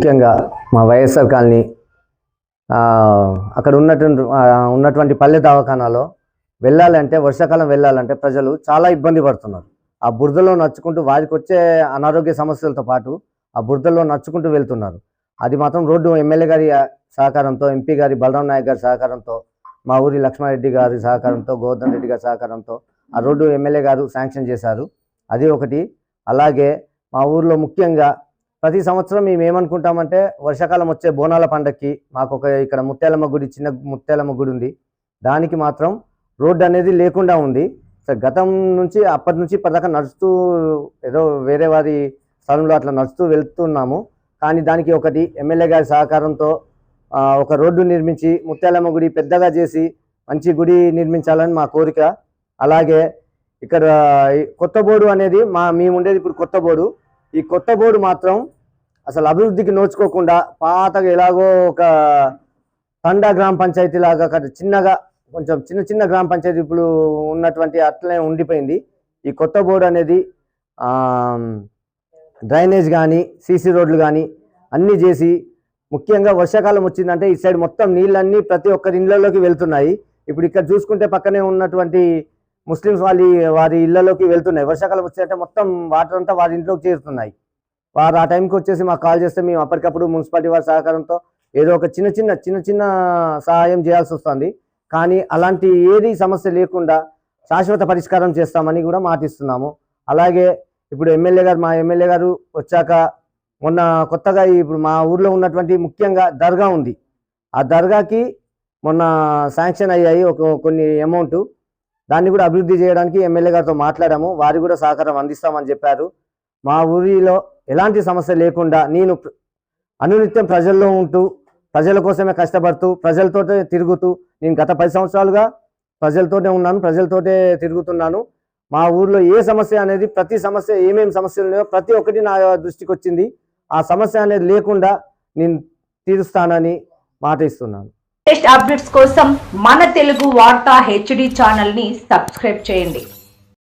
ముఖ్యంగా మా వైఎస్ఆర్ కాలనీ అక్కడ ఉన్నటువంటి ఉన్నటువంటి పల్లె దవాఖానాలో వెళ్ళాలంటే వర్షాకాలం వెళ్ళాలంటే ప్రజలు చాలా ఇబ్బంది పడుతున్నారు. ఆ బురదలో నడుచుకుంటూ వారికి వచ్చే అనారోగ్య సమస్యలతో పాటు ఆ బురదలో నడుచుకుంటూ వెళ్తున్నారు. అది మాత్రం రోడ్డు ఎమ్మెల్యే గారి సహకారంతో ఎంపీ గారి బలరాం నాయక్ గారి సహకారంతో మా ఊరి లక్ష్మారెడ్డి గారి సహకారంతో గోవర్ధన్ రెడ్డి గారి సహకారంతో ఆ రోడ్డు ఎమ్మెల్యే గారు శాంక్షన్ చేశారు. అది ఒకటి. అలాగే మా ఊర్లో ముఖ్యంగా ప్రతి సంవత్సరం మేము ఏమనుకుంటామంటే వర్షాకాలం వచ్చే బోనాల పండక్కి మాకు ఒక ఇక్కడ ముత్యాలమ్మ గుడి చిన్న ముత్యాలమ్మ గుడి ఉంది. దానికి మాత్రం రోడ్డు అనేది లేకుండా ఉంది. సో గతం నుంచి అప్పటి నుంచి ఇప్పటిదాకా నడుస్తూ ఏదో వేరే వారి స్థలంలో అట్లా నడుస్తూ వెళ్తున్నాము. కానీ దానికి ఒకటి ఎమ్మెల్యే గారి సహకారంతో ఒక రోడ్డు నిర్మించి ముత్యాలమ్మ గుడి పెద్దగా చేసి మంచి గుడి నిర్మించాలని మా కోరిక. అలాగే ఇక్కడ కొత్త బోర్డు అనేది మా మేము ఉండేది ఇప్పుడు కొత్త బోర్డు. ఈ కొత్త బోర్డు మాత్రం అసలు అభివృద్ధికి నోచుకోకుండా పాతగా ఎలాగో ఒక తండా గ్రామ పంచాయతీ లాగా చిన్నగా కొంచెం చిన్న చిన్న గ్రామ పంచాయతీ ఇప్పుడు ఉన్నటువంటి అట్లనే ఉండిపోయింది. ఈ కొత్త బోర్డు అనేది డ్రైనేజ్ కానీ సీసీ రోడ్లు కానీ అన్నీ చేసి ముఖ్యంగా వర్షాకాలం వచ్చిందంటే ఈ సైడ్ మొత్తం నీళ్ళన్నీ ప్రతి ఒక్కరి ఇళ్ళలోకి వెళ్తున్నాయి. ఇప్పుడు ఇక్కడ చూసుకుంటే పక్కనే ఉన్నటువంటి ముస్లిమ్స్ వాళ్ళ వారి ఇళ్ళలోకి వెళ్తున్నాయి. వర్షాకాలం వచ్చిందంటే మొత్తం వాటర్ అంతా వారి ఇంట్లోకి చేరుతున్నాయి. వారు ఆ టైంకి వచ్చేసి మాకు కాల్ చేస్తే మేము అప్పటికప్పుడు మున్సిపాలిటీ వారి సహకారంతో ఏదో ఒక చిన్న చిన్న చిన్న చిన్న సహాయం చేయాల్సి వస్తుంది. కానీ అలాంటి ఏది సమస్య లేకుండా శాశ్వత పరిష్కారం చేస్తామని కూడా మాటిస్తున్నాము. అలాగే ఇప్పుడు ఎమ్మెల్యే గారు మా ఎమ్మెల్యే గారు వచ్చాక మొన్న కొత్తగా ఇప్పుడు మా ఊర్లో ఉన్నటువంటి ముఖ్యంగా దర్గా ఉంది. ఆ దర్గాకి మొన్న శాంక్షన్ అయ్యాయి ఒక కొన్ని అమౌంట్. దాన్ని కూడా అభివృద్ధి చేయడానికి ఎమ్మెల్యే గారితో మాట్లాడాము. వారు కూడా సహకారం అందిస్తామని చెప్పారు. మా ఊరిలో ఎలాంటి సమస్య లేకుండా నేను అనునిత్యం ప్రజల్లో ఉంటూ ప్రజల కోసమే కష్టపడుతూ ప్రజలతోటే తిరుగుతూ నేను గత పది సంవత్సరాలుగా ప్రజలతోనే ఉన్నాను ప్రజలతోటే తిరుగుతున్నాను. మా ఊర్లో ఏ సమస్య అనేది ప్రతి సమస్య ఏమేమి సమస్యలు ఉన్నాయో ప్రతి ఒక్కటి నా దృష్టికి వచ్చింది ఆ సమస్య అనేది లేకుండా నేను తీరుస్తానని మాట ఇస్తున్నాను. లేటెస్ట్ అప్డేట్స్ కోసం మన తెలుగు వార్తా హెచ్డి ఛానల్ని సబ్స్క్రైబ్ చేయండి.